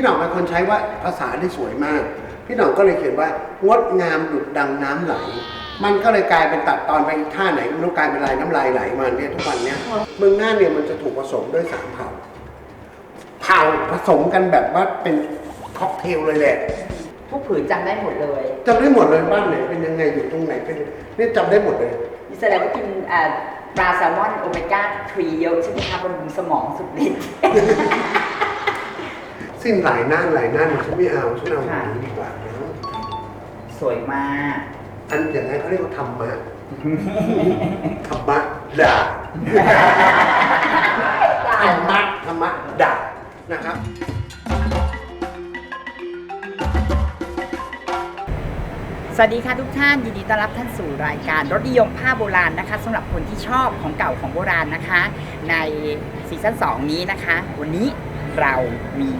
พี่หน่องเป็นคนใช้ว่าภาษาได้สวยมาก พี่หน่องก็เลยเขียนว่างดงามดุดดังน้ำไหล มันก็เลยกลายเป็นตัดตอนไปอีกท่าไหนไม่รู้กลายเป็นลายน้ำลายไหลมาเนี่ยทุกวันเนี้ยเมืองน่านเนี่ยมันจะถูกผสมด้วยสามเผ่าเผ่าผสมกันแบบว่าเป็นค็อกเทลเลยแหละทุกผืนจำได้หมดเลยจำได้หมดเลยบ้านไหนเป็นยังไงอยู่ตรงไหนเป็นนี่จำได้หมดเลยนี่แสดงว่ากินอ่าปลาแซลมอนโอเมก้า3เยอะใช่ไหมคะบำรุงสมองสุดฤทธิ์ สิ้นหลายหน้าหลายหน้าฉันไม่เอาฉันเอาอย่างนี้ดีกว่านะสวยมาก อันอย่างนั้นเขาเรียกว่าธรรมะธรรมะด่าธรรมะธรรมะด่านะครับสวัสดีค่ะทุกท่านยินดีต้อนรับท่านสู่รายการรถนิยมผ้าโบราณนะคะสำหรับคนที่ชอบของเก่าของโบราณนะคะ ในซีซั่น2นี้นะคะ วันนี้เรามี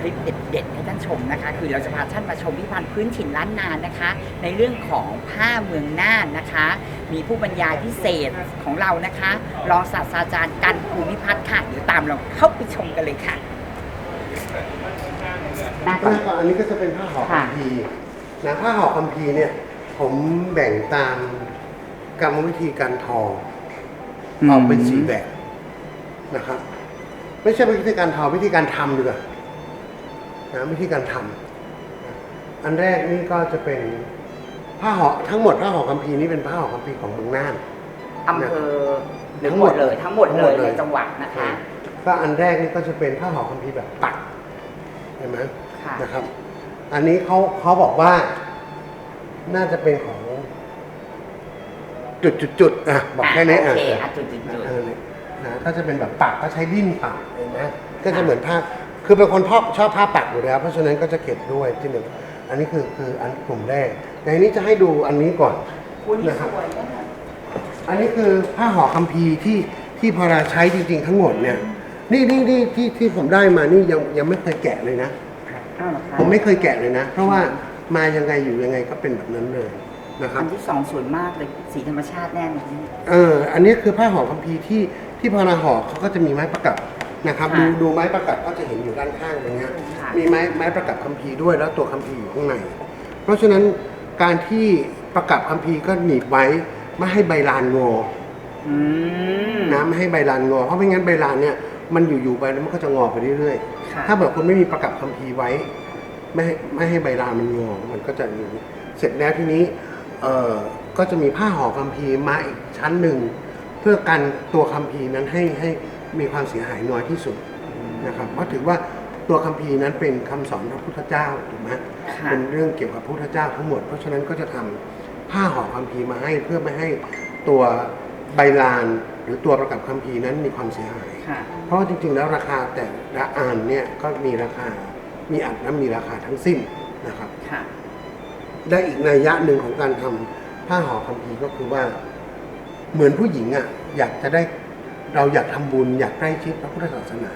คลิปเด็ดๆให้ท่านชมนะคะ คือเราจะพาท่านมาชมพิพิธภัณฑ์พื้นถิ่นล้านนานนะคะ ในเรื่องของผ้าเมืองน่านนะคะ มีผู้บรรยายพิเศษของเรานะคะรองศาสตราจารย์กันภูมิพัฒน์ค่ะเดี๋ยวตามเราเข้าไปชมกันเลยค่ะหน้าก่อนแล้วก็อันนี้ก็จะเป็นผ้าห่อค่ะคัมภีร์นะผ้าห่อคัมภีร์เนี่ย ผมแบ่งตามกรรมวิธีการทอออกเป็นสี่แบบนะครับไม่ใช่วิธีการทอวิธีการทำดีกว่า นะวิธีการทำอันแรกนี่ก็จะเป็นผ้าห่อทั้งหมดผ้าห่อคัมภีร์นี่เป็นผ้าห่อคัมภีร์ของเมืองน่าน อำเภอหรือทั้งหหมมดดเลยทั้งหมดทั้งหเลมดยเลยในจังหวัดนะคะก็อันแรกนี่ก็จะเป็นผ้าห่อคัมภีร์แบบปักเห็นไหมค่ะนะครับ อันนี้เขาเขาบอกว่าน่าจะเป็นของ จุดจุดจุดๆๆอะบอกแค่นี้โออะเคอะจุดจุดจุดเออนะก็จะเป็นแบบปักก็ใช้ดิ้นปักเห็นไหมก็จะเหมือนผ้า คือเป็นคนชอบชอบผ้าปักอยู่แล้ว เพราะฉะนั้นก็จะเก็บด้วยที่หนึ่งอันนี้คือคืออันกลุ่มแรกในนี้จะให้ดูอันนี้ก่อนคุณนี่นะสครับวยนะคะอันนี้คือผ้าห่อคัมภีร์ที่ที่พอเราใช้จริง ๆ ทั้งหมดเนี่ยนี่นี่นี่ที่ที่ผมได้มานี่ยังยังไม่เคยแกะเลยนะอ้าวเหรอคะผมไม่เคยแกะเลยนะ เพราะว่ามายังไงอยู่ยังไงก็เป็นแบบนั้นเลยนะครับอันที่สองสวยมากเลยสีธรรมชาติแน่นอนเอออันนี้คือผ้าห่อคัมภีร์ที่ที่พอเราห่อเขาก็จะมีไม้ประกับ นะครับดูดูไม้ประกับก็จะเห็นอยู่ด้านข้างตรงเนี้ยมีไม้ไม้ประกับคัมภีร์ด้วยแล้วตัวคัมภีร์อยู่ข้างใน เพราะฉะนั้นการที่ประกับคัมภีร์ก็หนีบไว้ไม่ให้ใบลานงออืม นะไม่ให้ใบลานงอ เพราะไม่งั้นใบลานเนี่ยมันอยู่ๆไปแล้วมันก็จะงอไปเรื่อยค่ะ ๆ ถ้าแบบคุณไม่มีประกับคัมภีร์ไว้ ไม่ให้ไม่ให้ใบลานมันงอ มันก็จะอย่างนี้เสร็จแล้วทีนี้เอ่อก็จะมีผ้าห่อคัมภีร์มาอีกชั้นหนึ่งเพื่อกันตัวคัมภีร์นั้นให้ให้ มีความเสียหายน้อยที่สุดนะครับเพราะถือว่าตัวคัมภีร์นั้นเป็นคำสอนพระพุทธเจ้าถูกไหมค่ะเป็นเรื่องเกี่ยวกับพระพุทธเจ้าทั้งหมด เพราะฉะนั้นก็จะทำผ้าห่อคัมภีร์มาให้เพื่อไม่ให้ตัวใบลานหรือตัวประกับคัมภีร์นั้นมีความเสียหายค่ะเพราะว่าจริงๆแล้วราคาแต่ละอ่านเนี่ยก็มีราคา มีอัดและมีราคาทั้งสิ้นนะครับค่ะได้อีกนัยยะหนึ่งของการทำผ้าห่อคัมภีร์ก็คือว่า เหมือนผู้หญิงอะอยากจะได้ เราอยากทำบุญอยากใกล้ชิดพระพุทธศาสนา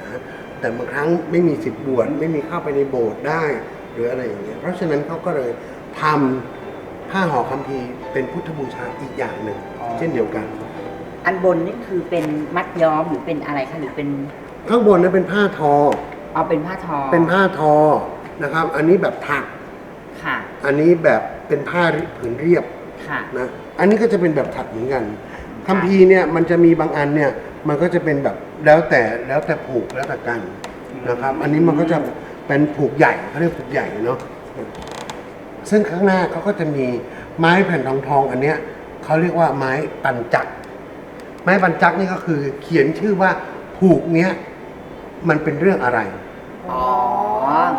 แต่บางครั้งไม่มีสิทธิ์บวชไม่มีเข้าไปในโบสถ์ได้ หรืออะไรอย่างเงี้ยเพราะฉะนั้นเขาก็เลยทำผ้าห่อคัมภีร์เป็นพุทธบูชาอีกอย่างหนึ่งอ๋อเช่นเดียวกัน อันบนนี่คือเป็นมัดย้อมหรือเป็นอะไรคะหรือเป็นข้างบนนั้นเป็นผ้าทอเอาเป็นผ้าทอเป็นผ้าทอนะครับ อันนี้แบบถักค่ะ อันนี้แบบเป็นผ้าผืนเรียบค่ะนะอันนี้ก็จะเป็นแบบถักเหมือนกันคัมภีร์เนี่ยมันจะมีบางอันเนี่ย มันก็จะเป็นแบบแล้วแต่แล้วแต่ผูกแล้วแต่กันนะครับ อันนี้มันก็จะเป็นผูกใหญ่เขาเรียกผูกใหญ่เนาะซึ่งข้างหน้าเขาก็จะมีไม้แผ่นทองทองๆอันเนี้ยเขาเรียกว่าไม้ปันจักไม้ปันจักนี่ก็คือ เขียนชื่อว่าผูกเนี้ยมันเป็นเรื่องอะไรอ๋อ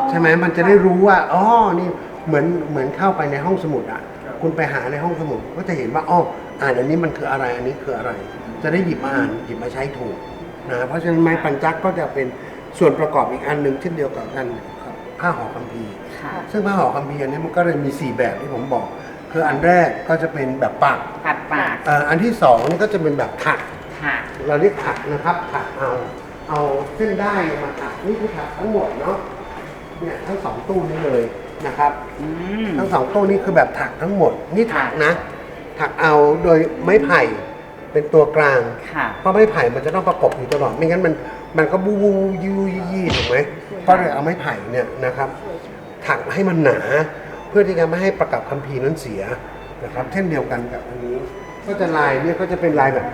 ใช่ไหมมันจะได้รู้ว่าอ๋อนี่เหมือนเหมือนเข้าไปในห้องสมุดอะ คุณไปหาในห้องสมุดก็จะเห็นว่าอ๋ออ่านอันนี้มันคืออะไรอันนี้คืออะไร จะได้หยิบมาอ่านหยิบมาใช้ถูกนะเพราะฉะนั้นไม้ปัญจักก็จะเป็นส่วนประกอบอีกอันหนึ่งเช่นเดียวกับกันครับผ้าห่อคัมภีร์ค่ะ ซึ่งผ้าห่อคัมภีร์อันนี้มันก็เลยมี 4 แบบที่ผมบอก คืออันแรกก็จะเป็นแบบปักปัดปากเอ่ออันที่สองนี่ก็จะเป็นแบบถัก ค่ะเราเรียกถักนะครับถักเอา เอาเส้นได้มาถักนี่คือถักทั้งหมดเนาะเนี่ยทั้งสองตู้นี้เลยนะครับ อืม ทั้งสองตู้นี้คือแบบถักทั้งหมด นี่ถักนะ ถักเอาโดยไม้ไผ่ เป็นตัวกลาง ค่ะ เพราะไม้ไผ่มันจะต้องประกบอยู่ตลอด ไม่งั้นมันมันก็บูบูยูยูยี่ถูกไหมก็เลยเอาไม้ไผ่เนี่ยนะครับ ถักให้มันหนา เพื่อที่จะไม่ให้ประกับคัมภีร์นั้นเสียนะครับ เช่นเดียวกันกับอันนี้ ก็จะลายเนี่ยก็จะเป็นลายแบบ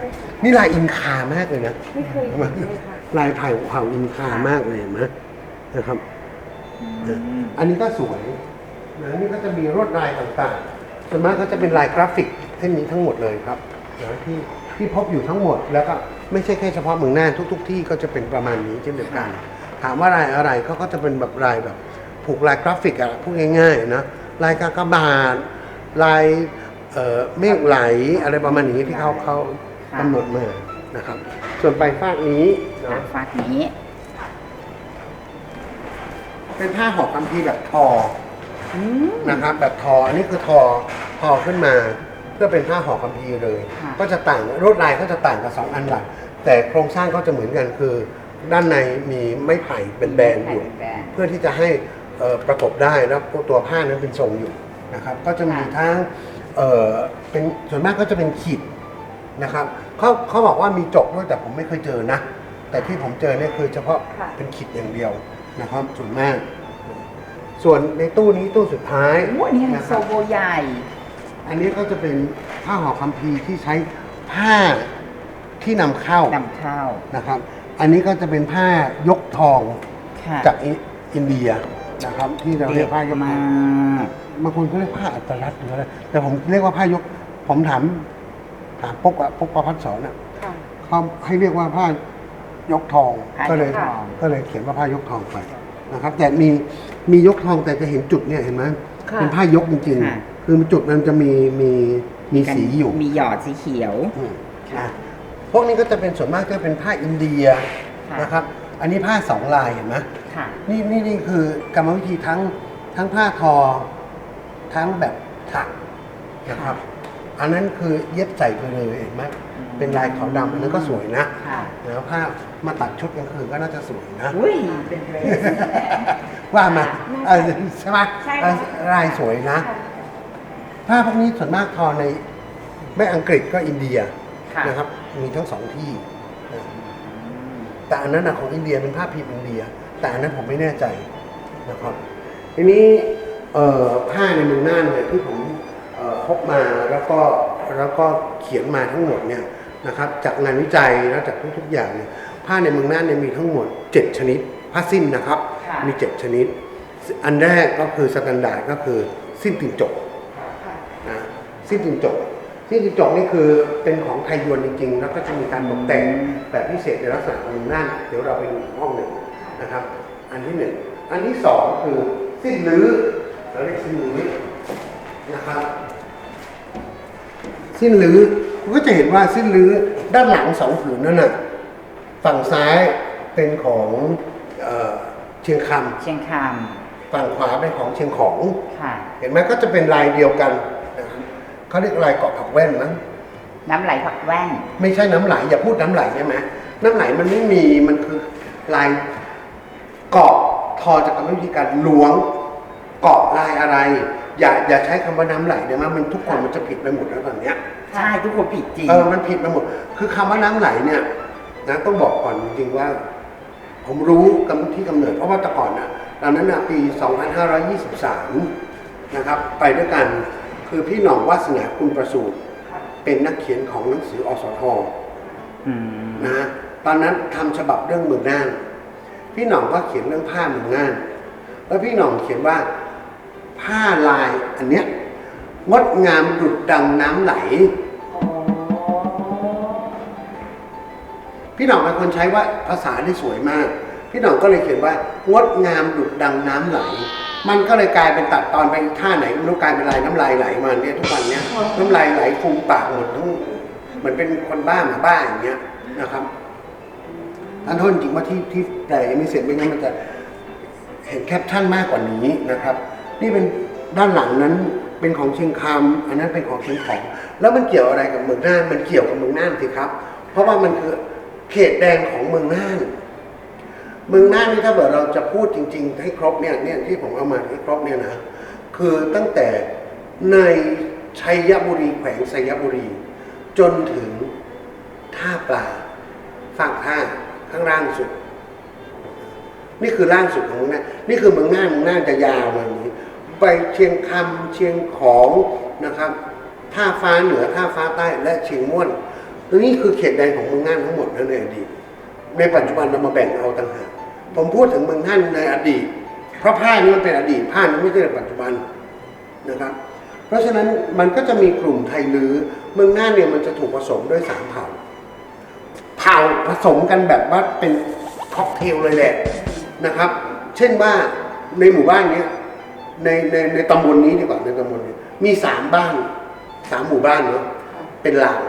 นี่ลายอินคามากเลยนะ ไม่เคยเห็นเลยค่ะ ลายไผ่เผ่าอินคามากเลยเห็นไหมนะครับเอออันนี้ก็สวยนะนี่ก็จะมีลวดลายต่างๆส่วนมากก็จะเป็นลายกราฟิกเส้นนี้ทั้งหมดเลยครับนะที่ ที่พบอยู่ทั้งหมด แล้วก็ไม่ใช่แค่เฉพาะเมืองน่านทุก ๆ ที่ก็จะเป็นประมาณนี้เช่นเดียวกัน ถามว่าลายอะไรเขาก็จะเป็นแบบลายแบบผูกลายกราฟิกอะพูดง่ายๆนะลายกากบาทลายเอ่อเมฆไหลอะไรประมาณนี้ที่เขาเขากำหนดมานะครับ ส่วนปลายฟากนี้อะนะฟากนี้ เป็นผ้าห่อคัมภีร์แบบทออนะครับ แบบทออันนี้คือทอทอขึ้นมา เพื่อเป็นผ้าห่อคัมภีร์เลย ค่ะ ก็จะต่างลวดลายก็จะต่างกับสองอันหลัก แต่โครงสร้างก็จะเหมือนกันคือ ด้านในมีไม้ไผ่เป็นแบนๆอยู่ แบน เพื่อที่จะให้เอ่อประกบได้แล้วตัวผ้านั้นเป็นทรงอยู่นะครับ ก็จะมีค่ะ ทั้งเอ่อเป็นส่วนมากก็จะเป็นขีดนะครับเขาเขาบอกว่ามีจกด้วยแต่ผมไม่เคยเจอนะ แต่ที่ผมเจอเนี่ยคือเฉพาะค่ะ เป็นขีดอย่างเดียวนะครับส่วนมาก ส่วนในตู้นี้ตู้สุดท้ายโอ้อันนี้ไฮนะโซครับโบใหญ่ อันนี้ก็จะเป็นผ้าห่อคัมภีร์ที่ใช้ผ้าที่นำเข้านำเข้านะครับ อันนี้ก็จะเป็นผ้ายกทองค่ะจากอิอินเดียนะครับ ที่เราเรียกผ้ายกมาทองกบางคนก็เรียกผ้าอัตลักษณ์หรืออะไร แต่ผมเรียกว่าผ้ายก ผมถามถามปุ๊กอะปุ๊กประพัฒสอนอะค่ะ เขาให้เรียกว่าผ้ายกทอง ผ้ายกก็เลยทอง ก็เลยเขียนว่าผ้ายกทองไปนะครับ แต่มีมียกทองแต่จะเห็นจุดเนี่ยเห็นไหมค่ะ เป็นผ้ายกจริงค่ะๆ คือจุดมันจะมีมีมีสีอยู่มีหยอดสีเขียวอืมอะพวกนี้ก็จะเป็นส่วนมากจะเป็นผ้าอินเดียค่ะนะครับ อันนี้ผ้าสองลายเห็นไหมค่ะนี่นี่นี่คือกรรมวิธีทั้งทั้งผ้าทอ ทั้งแบบถักนะครับ อันนั้นคือเย็บใส่ไปเลยเห็นไหมเป็นลายขาวดำอันนั้นก็สวยนะค่ะแล้วผ้ามาตัดชุดกลางคืนก็น่าจะสวยนะอุ้ยเป็นเรสว่ามาเออใช่ไหมใช่เออค่ะลายสวยนะ ผ้าพวกนี้ส่วนมากทอในไม่อังกฤษก็อินเดียค่ะนะครับ มีทั้งสองที่นะแต่อันนั้นนะของอินเดียเป็นผ้าพิมพ์อินเดีย แต่อันนั้นผมไม่แน่ใจนะครับทีนี้เอ่อผ้าในเมืองน่านเนี่ยที่ผมเอ่อพบมาแล้วก็แล้วก็เขียนมาทั้งหมดเนี่ยนะครับจากงานวิจัยแล้วจากทุกๆอย่างเนี่ยผ้าในเมืองน่านเนี่ยมีทั้งหมด 7 ชนิด ผ้าสิ้นนะครับ ค่ะ มี 7 ชนิด อันแรกก็คือสแตนดาร์ดก็คือสิ้นติ่งจกนะ สิ้นจิงจกสิ้นจิงจกนี่คือเป็นของไทยยวนจริงๆ แล้วก็จะมีการตกแต่งแบบพิเศษในลักษณะของนั่นเดี๋ยวเราไปดูอีกห้องหนึ่งนะครับ อันที่หนึ่งอันที่สองคือสิ้นลื้อเราเรียกสิ้นลื้อนะครับสิ้นลื้อคุณก็จะเห็นว่าสิ้นลื้อด้านหลังสองผืนนั่นน่ะฝั่งซ้ายเป็นของเอ่อเชียงคเชียงคำฝั่งขวาเป็นของเชียงของำค่ะเห็นไหมก็จะเป็นลายเดียวกันนะครับ เขาเรียกลายเกาะผักแว่นมั้งน้ำไหลผักแว่น ไม่ใช่น้ำไหลอย่าพูดน้ำไหลใช่ไหมน้ำไหลมันไม่มีมันคือลายเกาะทอจากกรรมวิธีการล้วงเกาะลายอะไร อย่าอย่าใช้คำว่าน้ำไหลเดี๋ยวมันทุกคนมันจะผิดไปหมดแล้วตอนเนี้ยใช่ทุกคนผิดจริง เออมันผิดไปหมด คือคำว่าน้ำไหลเนี่ยนะต้องบอกก่อนจริงๆว่า ผมรู้กำที่กำเนิดเพราะว่าแต่ก่อนน่ะตอนนั้นน่ะปี 2523 นะครับ ไปด้วยกัน คือพี่หน่องวาสนาคุณประสูติเป็นนักเขียนของหนังสืออสทอืมนะตอนนั้นทำฉบับเรื่องเมืองน่านพี่หน่องก็เขียนเรื่องผ้าเมืองน่านแล้วพี่หน่องเขียนว่าผ้าลายอันเนี้ยงดงามดุดดังน้ำไหลพี่หน่องเป็นคนใช้ว่าภาษาได้สวยมาก พี่หน่องก็เลยเขียนว่างดงามดุดดังน้ำไหล มันก็เลยกลายเป็นตัดตอนไปท่าไหนไม่รู้กลายเป็นลายน้ำลายไหลมาเนี่ยทุกวันเนี้ยน้ำลายไหลฟูมปากหมดทั้งเหมือนเป็นคนบ้าหมาบ้าอย่างเงี้ยนะครับท่านโทษจริงว่าที่ที่แต่ยังไม่เสร็จไม่งั้นมันจะเห็นแคปชั่นมากกว่านี้นะครับ นี่เป็นด้านหลังนั้นเป็นของเชียงคำอันนั้นเป็นของเชียงของ แล้วมันเกี่ยวอะไรกับเมืองน่านมันเกี่ยวกับเมืองน่านสิครับ เพราะว่ามันคือเขตแดนของเมืองน่าน เมืองน่านนี่ถ้าเกิดเราจะพูดจริง ๆ ให้ครบเนี่ยเนี่ยที่ผมเอามาให้ครบเนี่ยนะคือตั้งแต่ในชัยบุรีแขวงชัยบุรี จนถึงท่าปลาฝั่งท่าข้างล่างสุด นี่คือล่างสุดของเมืองน่านนี่คือเมืองน่านเมืองน่านจะยาวมาอย่างนี้ไปเชียงคำเชียงของนะครับท่าฟ้าเหนือท่าฟ้าใต้และเชียงม่วนนี่คือเขตแดนของเมืองน่านทั้งหมดนะในอดีในปัจจุบันเรามาแบ่งเอาต่างหาก ผมพูดถึงเมืองน่านในอดีต เพราะผ้านี้มันเป็นอดีตผ้านี้ไม่ใช่ในปัจจุบันนะครับ เพราะฉะนั้นมันก็จะมีกลุ่มไทยลื้อเมืองน่านเนี่ยมันจะถูกผสมด้วยสามเผ่า เผ่าผสมกันแบบว่าเป็นค็อกเทลเลยแหละนะครับ เช่นว่าในหมู่บ้านเนี้ยในในในตำบลนี้ดีกว่าในตำบลนี้มีสามบ้านสามหมู่บ้านเนาะเป็นลาว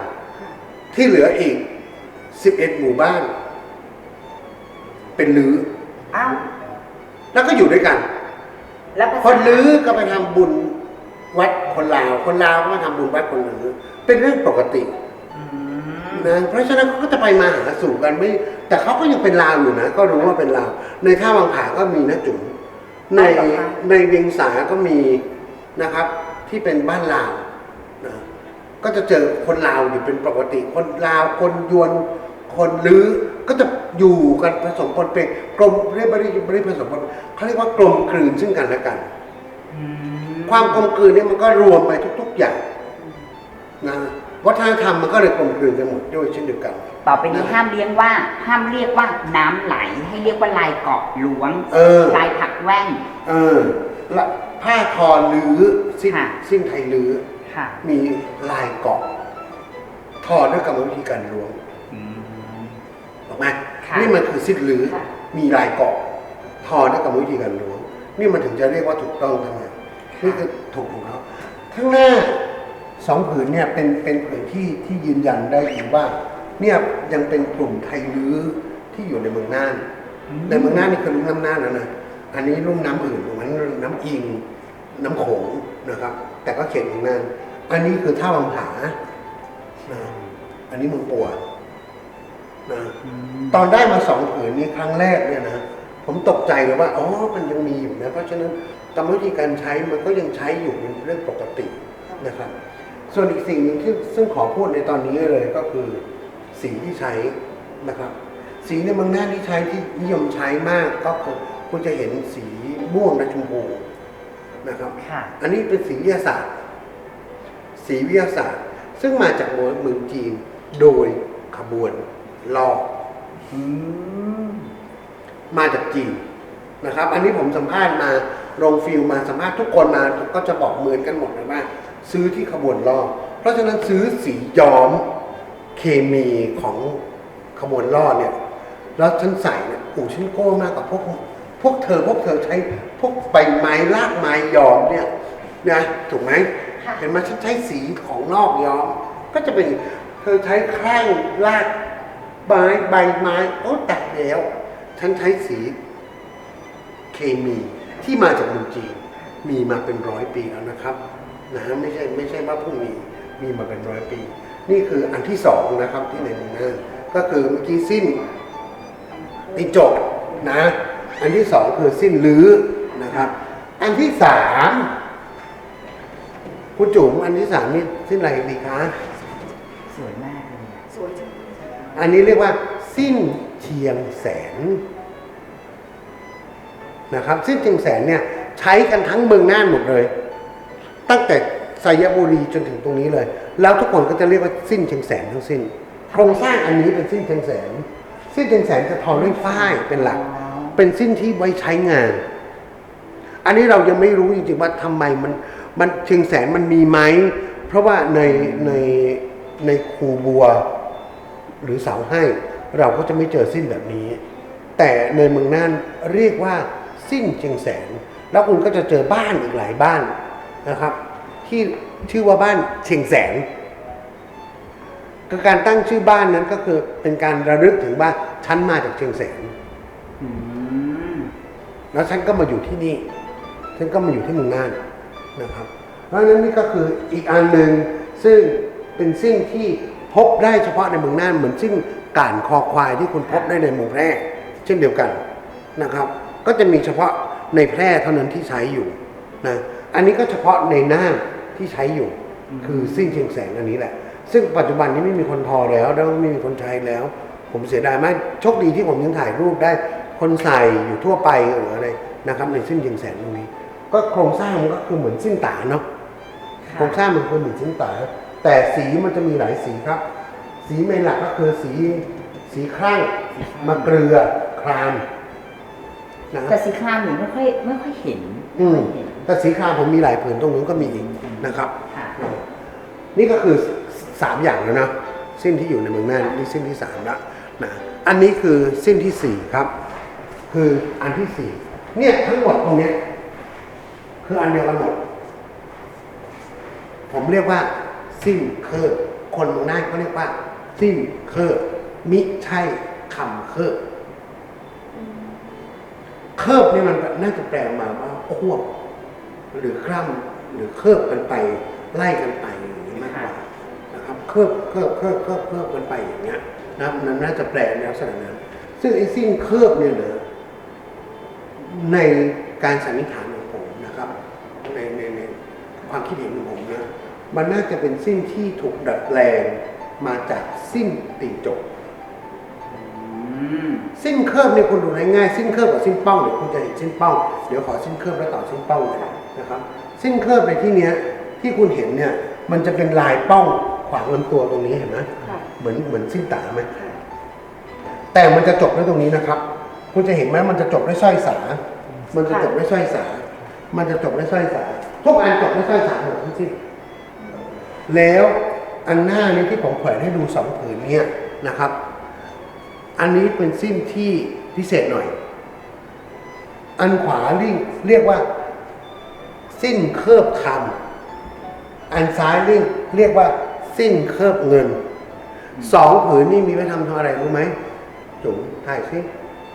ที่เหลืออีกสิบเอ็ดหมู่บ้าน เป็นลื้ออ้าวแล้วก็อยู่ด้วยกัน แล้วภาคษานลื้อก็ไปทำบุญวัดคนลาว คนลาวก็มาทำบุญวัดคนลื้อเป็นเรื่องปกติอืมนะเพราะฉะนั้นเขาก็จะไปมาหาสู่กันไม่ แต่เขาก็ยังเป็นลาวอยู่นะ ก็รู้ว่าเป็นลาว ในท่าวังผาก็มีนะจุ๋มในในเวียงสาก็มีนะครับ ที่เป็นบ้านลาวนะก็จะเจอคนลาวอยู่เป็นปกติ คนลาวคนยวน คนลื้อก็จะอยู่กันผสมปนเป็นกลมเรียกไม่ได้ไม่ได้ผสมปนเขาเรียกว่ากลมกลืนซึ่งกันและกันอืมความกลมกลืนเนี่ยมันก็รวมไปทุก ๆอย่างนะวัฒนธรรมมันก็เลยกลมกลืนกันหมดด้วยเช่นเดียวกัน ต่อไปนี้ห้ามเรียกว่า ห้ามเรียกว่าน้ำไหล ให้เรียกว่าลายเกาะหลวงเออลายผักแว่น เออละผ้าทอหรือสิ้นค่ะสิ้นไทยลือค่ะมีลายเกาะทอด้วยกรรมวิธีการล้วงอืมถูก ไหมค่ะ นี่มันคือสิ้นลือค่ะมีลายเกาะทอด้วยกรรมวิธีการล้วงนี่มันถึงจะเรียกว่าถูกต้องทั้งนั้นนี่คือถูกของเขาข้างหน้าสองผืนเนี่ยเป็นเป็นผืนที่ที่ยืนยันได้อีกว่าเนี่ยยังเป็นกลุ่มไทยลื้อที่อยู่ในเมืองน่านในเมืองน่านนี่คือลุ่มน้ำน่านแล้วนะอันนี้ลุ่มน้ำอื่นตรงนั้นน้ำอิง น้ำโขงนะครับ แต่ก็เขตเมืองน่านอันนี้คือท่าวังผานะอันนี้เมืองปัว นะตอนได้มาสองผืนนี้ครั้งแรกเนี่ยนะผมตกใจเลยว่าอ๋อมันยังมีอยู่นะเพราะฉะนั้นกรรมวิธีการใช้มันก็ยังใช้อยู่เป็นเรื่องปกตินะครับ ส่วนอีกสิ่งหนึ่งที่ซึ่งขอพูดในตอนนี้เลยก็คือ สีที่ใช้นะครับ สีในเมืองน่านที่ใช้ที่นิยมใช้มากก็คือคุณจะเห็นสีม่วงและชมพูนะครับค่ะอันนี้เป็นสีวิทยาศาสตร์ สีวิทยาศาสตร์ ซึ่งมาจากเมืองจีนโดยขบวน ลอกอืมมาจากจีนนะครับ อันนี้ผมสัมภาษณ์มาลงฟิลมาสัมภาษณ์ทุกคนมาก็จะบอกเหมือนกันหมดเลยว่า ซื้อที่ขบวนล่อเพราะฉะนั้นซื้อสีย้อมเคมีของขบวนล่อเนี่ย แล้วฉันใส่เนี่ยโอ้ฉันโก้มากกว่าพวกพวกเธอพวกเธอใช้พวกใบไม้รากไม้ย้อมเนี่ยนะถูกไหมค่ะเห็นไหมฉันใช้สีของนอกย้อม ก็จะเป็นเธอใช้แคร่งราก ไม้ใบไม้โอ้แต่แล้วฉันใช้สีเคมีที่มาจากเมืองจีน มีมาเป็นร้อยปีแล้วนะครับนะไม่ใช่ไม่ใช่ว่าเพิ่งมีมีมาเป็นร้อยปี นี่คืออันที่สองนะครับที่ในเมืองน่านก็คือเมื่อกี้สิ้นติจกนะ อันที่สองคือสิ้นลื้อนะครับ อันที่สามคุณจุ๋มอันที่สามนี่สิ้นอะไรดีคะสวยมาก อันนี้เรียกว่าสิ้นเชียงแสนนะครับ สิ้นเชียงแสนเนี่ยใช้กันทั้งเมืองน่านหมดเลย ตั้งแต่ไซยบุรีจนถึงตรงนี้เลย แล้วทุกคนก็จะเรียกว่าสิ้นเชียงแสนทั้งสิ้น โครงสร้างอันนี้เป็นสิ้นเชียงแสน สิ้นเชียงแสนจะทอด้วยฝ้ายเป็นหลัก เป็นสิ้นที่ไว้ใช้งาน อันนี้เรายังไม่รู้จริงๆว่าทำไมมันมันเชียงแสนมันมีไหมเพราะว่าในในในคูบัว หรือเสาให้ เราก็จะไม่เจอสิ้นแบบนี้ แต่ในเมืองน่านเรียกว่าสิ้นเชียงแสน แล้วคุณก็จะเจอบ้านอีกหลายบ้านนะครับ ที่ชื่อว่าบ้านเชียงแสนก็การตั้งชื่อบ้านนั้นก็คือเป็นการระลึกถึงว่าฉันมาจากเชียงแสนอืมแล้วฉันก็มาอยู่ที่นี่ ฉันก็มาอยู่ที่เมืองน่านนะครับ เพราะฉะนั้นนี่ก็คืออีกอันหนึ่งซึ่งเป็นสิ่งที่ พบได้เฉพาะในเมืองน่านเหมือนซึ่งการคอควายที่คุณพบได้ในเมืองแพร่ เช่นเดียวกันนะครับ ก็จะมีเฉพาะในแพร่เท่านั้นที่ใช้อยู่นะอันนี้ก็เฉพาะในน่านที่ใช้อยู่ คือสิ้นเชียงแสนอันนี้แหละ ซึ่งปัจจุบันนี้ไม่มีคนทอแล้วแล้วไม่มีคนใช้แล้ว ผมเสียดายมากโชคดีที่ผมยังถ่ายรูปได้คนใส่อยู่ทั่วไปหรืออะไรนะครับ ในเส้นเชียงแสนตรงนี้ ก็โครงสร้างมันก็คือเหมือนสิ้นตาเนาะโครงสร้างมันคือเหมือนสิ้นตา แต่สีมันจะมีหลายสีครับ สีเมนหลักก็คือสีสีครั่งมะเกลือครามนะคแต่รับสีครามหนูไม่ค่อยไม่ค่อยเห็นอืมไม่ค่อยเห็นแต่สีครามผมมีหลายผืนตรงนู้นก็มีอีกนะครับค่ะนี่ก็คือสามอย่างแล้วนะสิ้นที่อยู่ในเมืองน่านนี่สิ้นที่สามแล้วนะอันนี้คือสิ้นที่สี่ครับ คืออันที่สี่เนี่ยทั้งหมดตรงเนี้ยคืออันเดียวกันหมดผมเรียกว่า สิ้นเคอร์คนเมืองน่านเขาเรียกว่า สิ้นเคอร์มิใช่คำเคอร์เคิร์บนี่มันน่าจะแปลมาว่าควบ หรือคร่ำหรือเคิบกันไป ไล่กันไปอย่างนี้มากกว่านะครับเคิบเคิบเคิบเคิบเคิบกันไปอย่างเงี้ยนะมันน่าจะแปลในลักษณะนั้นซึ่งไอ้สิ้นเคิบเนี่ยเนะในการสันนิษฐานของผมนะครับในในในความคิดเห็นของผม มันน่าจะเป็นสิ้นที่ถูกดัดแปลงมาจากสิ้นตีนจกอืมสิ้นเครือบเนี่ยคุณดูง่ายๆสิ้นเครือบกับสิ้นเป้าเดี๋ยวคุณจะเห็นสิ้นเป้าเดี๋ยวขอสิ้นเครือบแล้วต่อสิ้นเป้าเลยนะครับ สิ้นเครือบในที่เนี้ยที่คุณเห็นเนี่ย มันจะเป็นลายเป้าขวางลำตัวตรงนี้เห็นไหมค่ะเหมือนเหมือนสิ้นตาไหมแต่มันจะจบด้วยตรงนี้นะครับ คุณจะเห็นไหมมันจะจบด้วยสร้อยสา มันจะจบด้วยสร้อยสา มันจะจบด้วยสร้อยสา ทุกอันจบด้วยสร้อยสาหมดทั้งสิ้น แล้วอันหน้านี้ที่ผมแขวนให้ดูสองผืนเนี่ยนะครับ อันนี้เป็นสิ้นที่พิเศษหน่อย อันขวาเรียกเรียกว่า สิ้นเคลือบคำอันซ้ายเรียกเรียกว่า สิ้นเคลือบเงินสองผืนนี่มีไว้ทำทำอะไรรู้ไหมจุ๋มถ่ายซิ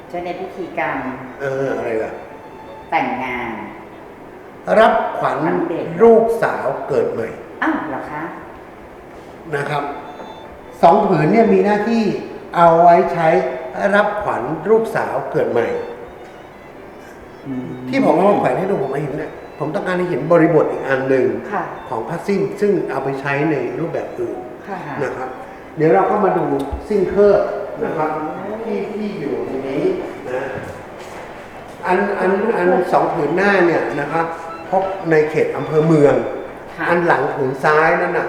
ใช้ในพิธีกรรม เอออะไรล่ะ แต่งงาน รับขวัญวันเด็กลูกสาวเกิดใหม่ อ้าวเหรอคะนะครับสองผืนเนี่ยมีหน้าที่เอาไว้ใช้รับขวัญลูกสาวเกิดใหม่ที่ผมเอามาแขวนให้ดูผมมาเห็นเนี่ยผมต้องการให้เห็นบริบทอีกอันหนึ่งค่ะ ของผ้าสิ้นซึ่งเอาไปใช้ในรูปแบบอื่น ค่ะ นะครับเดี๋ยวเราก็มาดูสิ้นเครือบนะครับที่ที่อยู่ตรงนี้นะอันอันอันสองผืนหน้าเนี่ยนะครับพบในเขตอำเภอเมืองค่ะ อันหลังผืนซ้ายนั่นน่ะ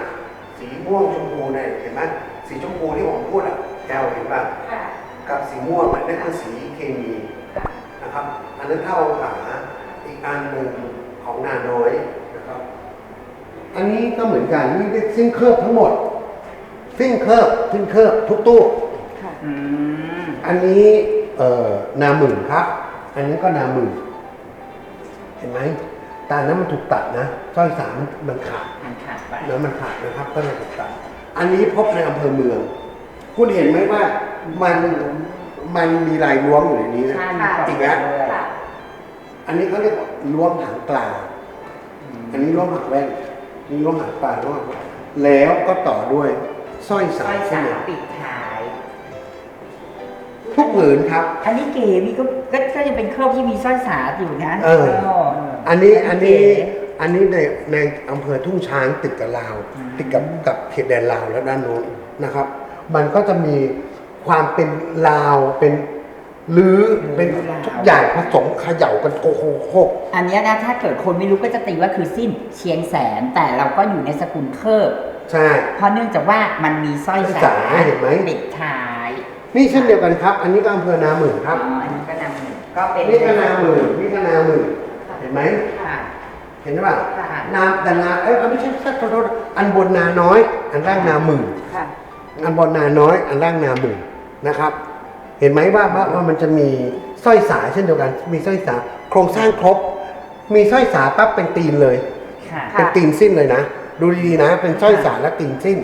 สีม่วงชมพูเนี่ยเห็นไหมสีชมพูที่ผมพูดอะแอลเห็นป่ะค่ะกับสีม่วงอะนั่นคือสีเคมีนะครับ อันนั้นเท่าองศาอีกอันหนึ่งของนาน้อยนะครับ อันนี้ก็เหมือนกันนี่เป็นสิ้นเครือบทั้งหมดสิ้นเครือบสิ้นเครือบทุกตู้ค่ะอืมอันนี้เอ่อนาหมื่นครับ อันนี้ก็นาหมื่นเห็นไหม แตานั้นมันถูกตัดนะสร้อยสามมันมันขาดมันขาดไปแล้วมันขาดนะครับ ก็เลยถูกตัด อันนี้พบในอำเภอเมือง คุณเห็นไหมว่ามันมันมีลายล้วงอยู่ในนี้นะใช่ค่ะอีกแล้วเลยค่ะอันนี้เขาเรียกว่าล้วงหางปลา อันนี้ล้วงหางแว่นนี่ล้วงหางปลาล้วงหางแว่นแล้วก็ต่อด้วยสร้อยสสาร้อยยเส้สานหนึ่งปิด ท้ายทุกผืนครับ อันนี้เก๋มีก็ก็ก็ยังเป็นเครื่องที่มีสร้อยสาอยู่นะเออเอันนี้อันนี้เก๋ อันนี้ในในอำเภอทุ่งช้างติดกับลาว อืม ติดกับกับเขตแดนลาวแล้วด้านโน้นนะครับ มันก็จะมีความเป็นลาวเป็นหรือเป็นทุกอย่างผสมเขย่ากันโคโคโคก อันเนี้ยนะถ้าเกิดคนไม่รู้ก็จะตีว่าคือสิ้นเชียงแสนแต่เราก็อยู่ในสกุลเครือบใช่ เพราะเนื่องจากว่ามันมีสร้อยสาสายเห็นไหม ปิดท้าย นี่เช่นเดียวกันครับ อันนี้ก็อำเภอนาหมื่นครับ อ๋ออันนี้ก็นำหนึ่งก็เป็นนี่ก็นาหมื่นนี่ก็นาหมื่นเห็นไหม ค่ะ เห็นไหมป่ะค่ะ นาแต่นาเอ้ยไม่ใช่ขอโทษอันบนนาน้อย อันล่างนาหมื่น ค่ะ อันบนนาน้อย อันล่างนาหมื่นนะครับ เห็นไหมว่าว่าว่ามันจะมีสร้อยสายเช่นเดียวกัน มีสร้อยสายโครงสร้างครบ มีสร้อยสายปั๊บเป็นตีนเลยค่ะค่ะ เป็นตีนสิ้นเลยนะ ดูดีๆนะ เป็นสร้อยสายและตีนสิ้น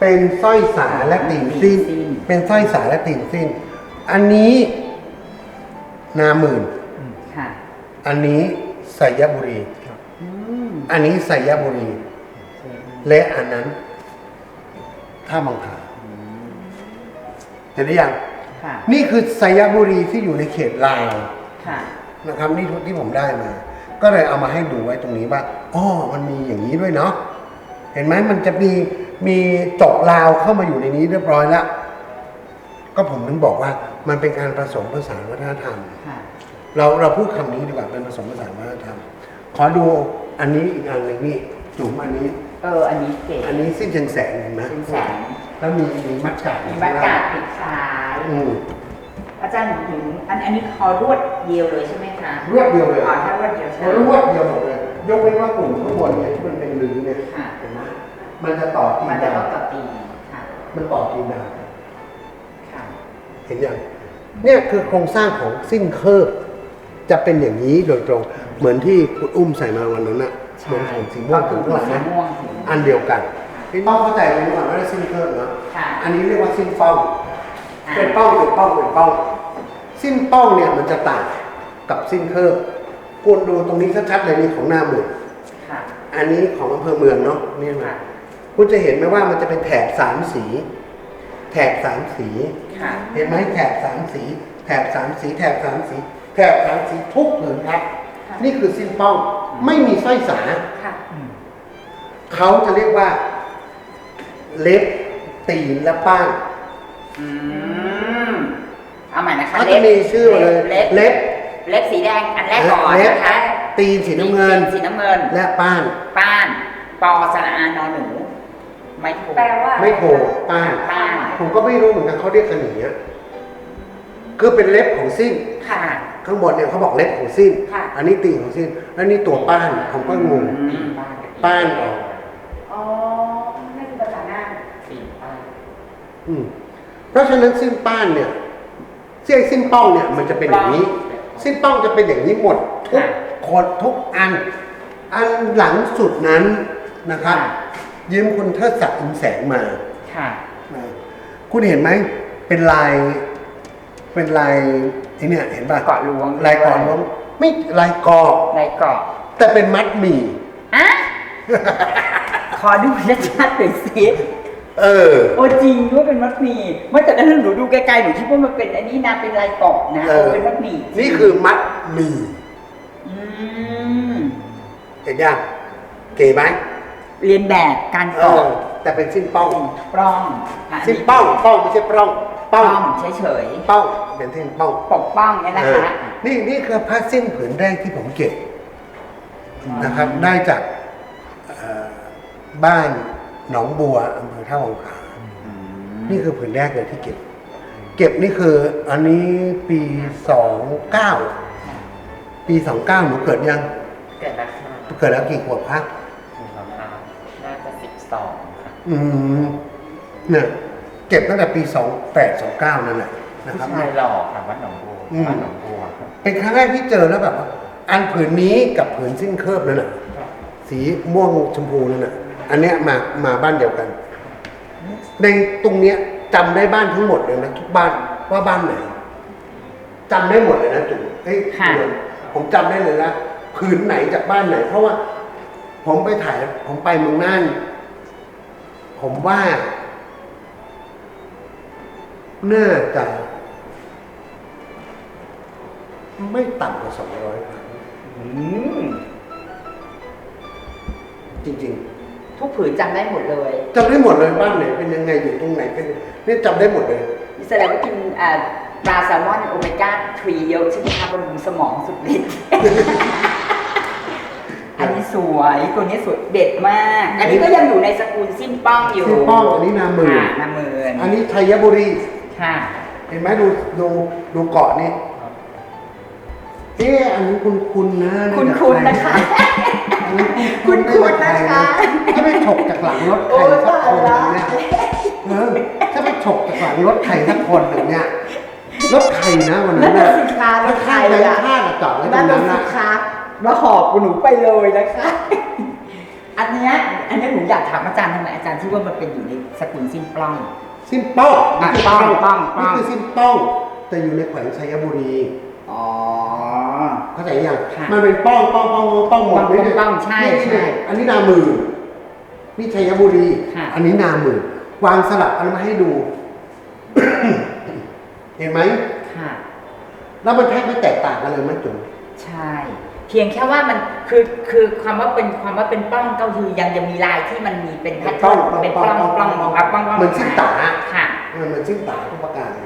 เป็นสร้อยสายและตีนสิ้นตีนสิ้น เป็นสร้อยสายและตีนสิ้น อันนี้นาหมื่น ค่ะอันนี้ไสยบุรี อืมอันนี้ไสยบุรี และอันนั้นท่าบางผาเห็นหรือยัง ค่ะนี่คือไสยบุรีที่อยู่ในเขตลาว ค่ะนะครับนี่ที่ผมได้มา ก็เลยเอามาให้ดูไว้ตรงนี้ว่าอ๋อมันมีอย่างนี้ด้วยเนาะ เห็นไหมมันจะมีมีจกลาวเข้ามาอยู่ในนี้เรียบร้อยแล้ว ก็ผมถึงบอกว่ามันเป็นการผสมผสานวัฒนธรรม ค่ะเราเราพูดคำนี้ดีกว่าเป็นผสมผสานวัฒนธรรม ขอดูอันนี้อีกอันหนึ่งนี่จุ๋มอันนี้ เออ อันนี้เก๋อันนี้สิ้นเชียงแสงเห็นไหมเป็นแสงแล้วมีมีมัดกาดมีบรรยากาศปิดท้าย อืม อาจารย์ถึงอันอันนี้คอรวดเดียวเลยใช่ไหมคะรวดเดียวเลย อ๋อถ้ารวดเดียวใช่ไหม รวดเดียวหมดเลย ยกเว้นว่ากลุ่มข้างบนเนี่ยที่มันเป็นรื้อเนี่ยค่ะ เห็นไหมมันจะต่อตีมันจะดาต้องต่อตีค่ะ มันต่อตีดาวค่ะ เห็นยังเนี่ยคือโครงสร้างของสิ้นเคิร์ฟจะเป็นอย่างนี้โดยตรง เหมือนที่คุณอุ้มใส่มาวันนั้นน่ะใช่เหมือนผมสีม่วงถึงข้างหลังสีนะม่วงสีอันเดียวกันพี่ต้องเข้าใจเลยก่อนว่าสิ้นเคิร์ฟเนาะค่ะ อันนี้เรียกว่าสิ้นเป้าค่ะเป็นเป้าเป็นเป้าเป็นเป้า สิ้นเป้าเนี่ยมันจะต่างกับสิ้นเคิร์ฟ คุณดูตรงนี้ชัดๆเลยนี่ของหน้าหมุนค่ะ อันนี้ของอำเภอเมืองเนาะนี่ค่ะนะคุณจะเห็นไหมว่ามันจะเป็นแถบสามสี แถบสามสี ค่ะ เห็นไหมแถบสามสี แถบสามสี แถบสามสี แถบสามสีทุกผืนครับ ค่ะ นี่คือสิ้นเป้าไม่มีสร้อยสา ค่ะ เขาจะเรียกว่า เล็บตีนและป้านอืม เอาใหม่นะคะเขาจะมีชื่อมาเลย เล็บเล็บ เล็บสีแดงอันแรกก่อนเล็บนะคะตีนสีน้ำเงิน สีน้ำเงิน และป้านป้านปอสระอานอนหนูไม่ถูกแปลว่าไม่โผล่ป้านป้านผมก็ไม่รู้เหมือนกันเขาเรียกกันอย่างเงี้ยคือเป็นเล็บของสิ้นค่ะข้างบนเนี่ยเขาบอกเล็บของสิ้นค่ะอันนี้ตีนของสิ้น แล้วนี่ตัวป้านผมก็งงอืมป้านออกอ๋อนั่นคือภาษาหน้าสีป้านอืมเพราะฉะนั้นสิ้นป้านเนี่ยเส้นสิ้นป้องเนี่ยมันจะเป็นอย่างนี้ สิ้นป้องจะเป็นอย่างนี้หมดทุกคนทุกอัน อันหลังสุดนั้นนะครับยืมคุณเทิดศักดิ์อินแสงมาค่ะคุณเห็นไหมเป็นลายเป็นลายไอ้เนี่ยเห็นป่ะเกาะลวงลายกอล้วงไม่ลายกอลายเกาะแต่เป็นมัดหมี่อะขอดูชัดๆหน่อยสิ เออ โอ้จริงด้วยเป็นมัดหมี่เมื่อแต่นั้นหนูดูไกลๆหนูคิดว่ามันเป็นอันนี้นะเป็นลายเกาะนะเออโอ้เป็นมัดหมี่นี่คือมัดหมี่อืมเห็นยังเก๋ไหมเรียนแบบการเอเกาะอแต่เป็นสิ้นป้อง ปล้องค่ะสิ้นป้องป้องไม่ใช่ปล้องปล้ป้อองงเฉยป้องเป็นสิ้นป้องๆปกป้องเนี่ยนะเออคะนี่นี่คือผ้าสิ้นผืนแรกที่ผมเก็บนะครับ ได้จากเอ่อบ้าน หนองบัวอำเภอท่าวังผานี่คือผืนแรกเลยที่เก็บ เก็บนี่คืออันนี้ปีสองเก้าปีสองเก้าหนูเกิดยัง เกิดราคาเกิดแล้วกี่ขวบคะราคาน่าจะสิบสองค่ะอืมเนี่ยเก็บตั้งแต่ปีสองแปดสองเก้านั่นแหละนะครับผู้ชายหล่อค่ะวัดหนองบัวอืม วัดหนองบัวครับเป็นครั้งแรกที่เจอแล้วแบบว่าอันผืนนี้กับผืนสิ้นเคิร์ฟนั่นน่ะ สีม่วงชมพูนั่นน่ะ อันเนี้ยมามาบ้านเดียวกัน ในตรงเนี้ยจำได้บ้านทั้งหมดเลยนะทุกบ้านว่าบ้านไหนจำได้หมดเลยนะจุ๋มเฮ้ยค่ะ เดือนผมจำได้เลยนะผืนไหนจากบ้านไหน เพราะว่า ผมไปถ่ายผมไปเมืองน่านผมว่าน่าจะไม่ต่ำกว่าสองร้อยครั้ง อืม จริง ทุกผืนจำได้หมดเลยๆจำได้หมดเลยบ้านไหนเป็นยังไงอยู่ตรงไหนเป็นเนี่ยจำได้หมดเลยแสดงว่ากินอ่าปลาแซลมอนโอเมก้า3เยอะใช่ไหมคะบำรุงสมองสุดฤทธิ์ อันนี้สวยตัวนี้สวยเด็ดมาก อันนี้ก็ยังอยู่ในสกุลสิ้นป้องอยู่สิ้นป้องอันนี้นาหมื่นค่ะนาหมื่นอันนี้ชัยบุรี ค่ะ เห็นไหมดูดูดูเกาะนี่เอ๊ะอันนี้คุณคุณนะคุณคุณนะคะอันนี้ คุณคุณนะคะ ถ้าไปฉกจากหลังรถใครโอ้ยสักคนหตายนึ่งละเนี่ยเออถ้าไปฉกจากหลังรถใครสักคนหนึ่งเนี่ยรถใครนะวันนั่นั้นนน่ะน่ะสิคะรถไทยแบงอะค์ชาติจอดไว้ตรนั่นงน่ะนั้นสินะคะมาหอบหนูไปเลยนะคะ อันเนี้ยอันเนี้ยหนูอยากถามอาจารย์ทำไมอาจารย์ที่ว่ามันเป็นอยู่ในสกุลสิ้นปล้อง สิ้นป้องอะนี่คือป้องป้องป้อง นี่คือสิ้นป้องแต่อยู่ในแขวงชัยบุรี อ๋อเข้าใจยังค่ะ มันเป็นป้องป้องป้องป้องหมดป้องเลยเนี่ยป้องใช่นี่ใช่อันนี้นามือนี่ชัยบุรี ค่ะ อันนี้นามือวางสลับเอันมาให้ดู เห็นไหมค่ะ แล้วมันแทบไม่แตกต่างกันเลยมั้ยจุ๋ม ใช่ เพียงแค่ว่ามันคือคือความว่าเป็นความว่าเป็นปล้องก็คือยังจะมีลายที่มันมีเป็นแพทเทิร์นเป็นปล้องปล้องปล้องปล้องปล้องเหมือนสิ้นตาค่ะเออเหมือนสิ้นตาทุกประการเลย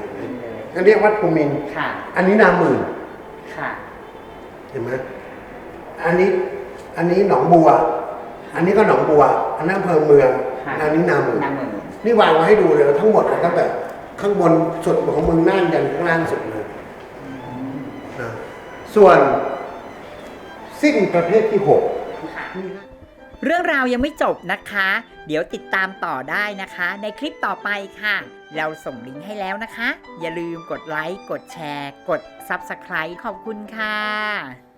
นะเลยเขาเรียกวัดภูมินทร์ค่ะ อันนี้นาหมื่นค่ะ เห็นไหมอันนี้ อันนี้หนองบัว อันนี้ก็หนองบัว อันนั้นอำเภอเมือง ค่ะอันนี้นาหมื่น นาหมื่นนี่วางมาให้ดูเลยทั้งหมดเลยตั้งแต่ข้างบนสุดของเมืองน่านยันข้างล่างสุดเลยนะส่วน สิ้นประเภทที่หก เรื่องราวยังไม่จบนะคะ เดี๋ยวติดตามต่อได้นะคะ ในคลิปต่อไปค่ะ เราส่งลิงก์ให้แล้วนะคะ อย่าลืมกดไลค์ กดแชร์ กด Subscribe ขอบคุณค่ะ